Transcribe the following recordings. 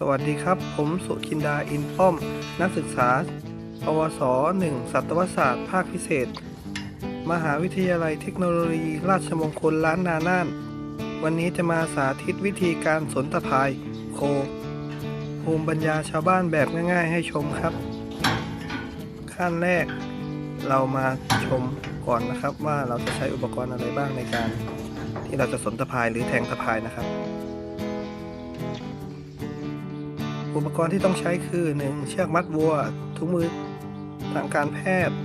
สวัสดีครับ ผมสุจินดาอินป้อม นักศึกษา ปวส 1 สัตวศาสตร์ ภาคพิเศษ มหาวิทยาลัยเทคโนโลยี ราชมงคลล้านนาน่าน วันนี้จะมาสาธิตวิธีการสนตะพายโค ภูมิปัญญาชาวบ้านแบบง่ายๆ ให้ชมครับ ขั้นแรก เรามาชมก่อนนะครับว่าเราจะใช้อุปกรณ์อะไรบ้างในการ ที่เราจะสนตะพายหรือแทงตะพายนะครับ อุปกรณ์ที่ต้องใช้คือ 1. เชือกมัดวัว ถุงมือทางการแพทย์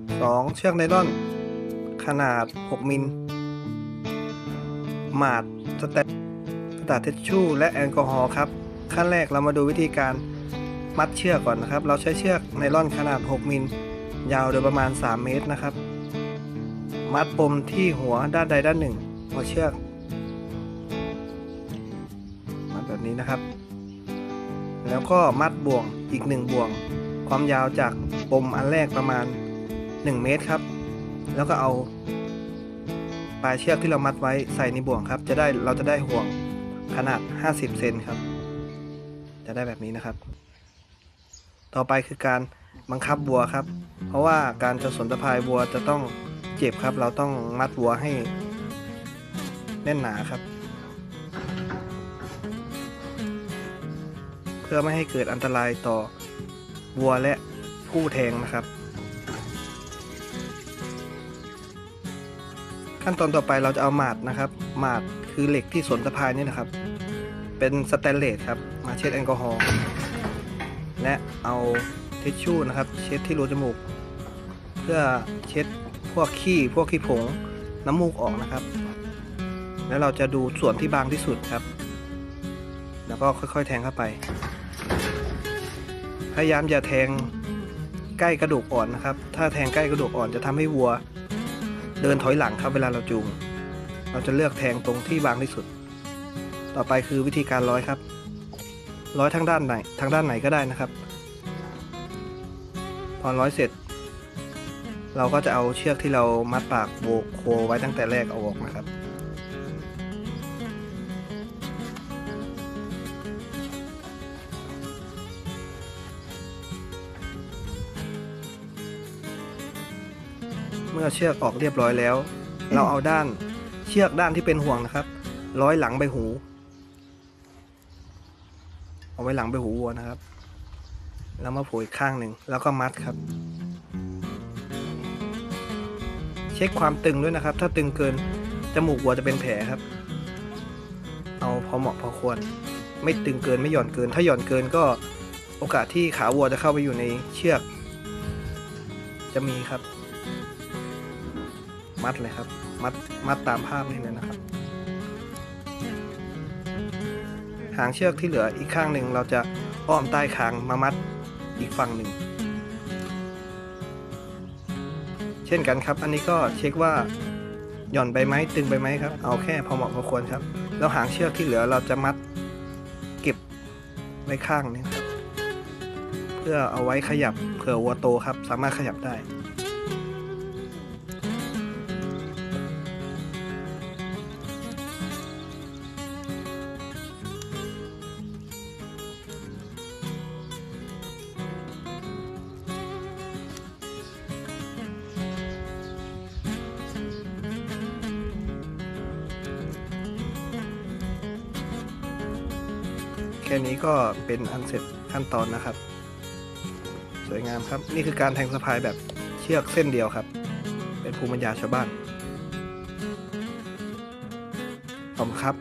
2. เชือกไนล่อน ขนาด 6 มิล หมาดสแตนกระดาษทิชชู่ และแอลกอฮอล์ครับ ขั้นแรกเรามาดูวิธีการมัดเชือกก่อนนะครับ เราใช้เชือกไนล่อนขนาด 6 มิล ยาวโดยประมาณ 3 เมตรนะครับ มัดปมที่หัวด้านใดด้านหนึ่งหัวเชือก มัดแบบนี้นะครับ แล้วก็มัดบ่วงอีกหนึ่งบ่วง ความยาวจากปมอันแรกประมาณ 1 เมตรครับ แล้วก็เอา ปลายเชือกที่เรามัดไว้ใส่ในบ่วงครับ จะได้เราจะได้ห่วงขนาด 50 เซนครับ จะได้แบบนี้นะครับ ต่อไปคือการบังคับวัวครับ เพราะว่าการจะสนตะพายวัวจะต้องเจ็บครับ เราต้องมัดวัวให้แน่นหนาครับ เพื่อไม่ให้เกิดอันตรายต่อวัวและผู้แทงนะครับ ขั้นตอนต่อไปเราจะเอาหมาดนะครับ หมาดคือเหล็กที่สนตะพายนี่นะครับ เป็นสแตนเลสครับมาเช็ดแอลกอฮอล์และเอาทิชชู่นะครับ เช็ดที่รูจมูก เพื่อเช็ดพวกขี้พวกขี้ผงน้ำมูกออกนะครับ แล้วเราจะดูส่วนที่บางที่สุดครับ แล้วก็ค่อยๆ แทงเข้าไป พยายามอย่าแทงใกล้กระดูกอ่อนนะครับ ถ้าแทงใกล้กระดูกอ่อนจะทำให้วัว เดินถอยหลังครับเวลาเราจูง เราจะเลือกแทงตรงที่บางที่สุด ต่อไปคือวิธีการร้อยครับ ร้อยทั้งด้านไหนทางด้านไหนก็ได้นะครับ พอร้อยเสร็จ เราก็จะเอาเชือกที่เรามัดปากโบกโคไว้ตั้งแต่แรกเอาออกนะครับ มื่อเชือกออกเรียบร้อยแล้ว เราเอาด้านเชือกด้านที่เป็นห่วงนะครับ ร้อยหลังใบหู เอาไว้หลังใบหูวัวนะครับ แล้วมาผูกอีกข้างหนึ่งแล้วก็มัดครับ เช็คความตึงด้วยนะครับ ถ้าตึงเกินจมูกวัวจะเป็นแผลครับ เอาพอเหมาะพอควร ไม่ตึงเกินไม่หย่อนเกิน ถ้าหย่อนเกินก็โอกาสที่ขาวัวจะเข้าไปอยู่ในเชือก จะมีครับ มัดเลยครับ มัดมัดตามภาพนี่เลยนะครับ หางเชือกที่เหลืออีกข้างหนึ่งเราจะอ้อมใต้คางมามัดอีกฝั่งหนึ่ง เช่นกันครับ อันนี้ก็เช็คว่าหย่อนไปไหมตึงไปไหมครับ เอาแค่พอเหมาะพอควรครับ แล้วหางเชือกที่เหลือเราจะมัดเก็บไว้ข้างนี้ครับ เพื่อเอาไว้ขยับเผื่อวัวโตครับ สามารถขยับได้ แค่นี้ก็เป็นอันเสร็จขั้นตอนนะครับ สวยงามครับ นี่คือการแทงสะพายแบบเชือกเส้นเดียวครับ เป็นภูมิปัญญาชาวบ้านขอบคุณครับ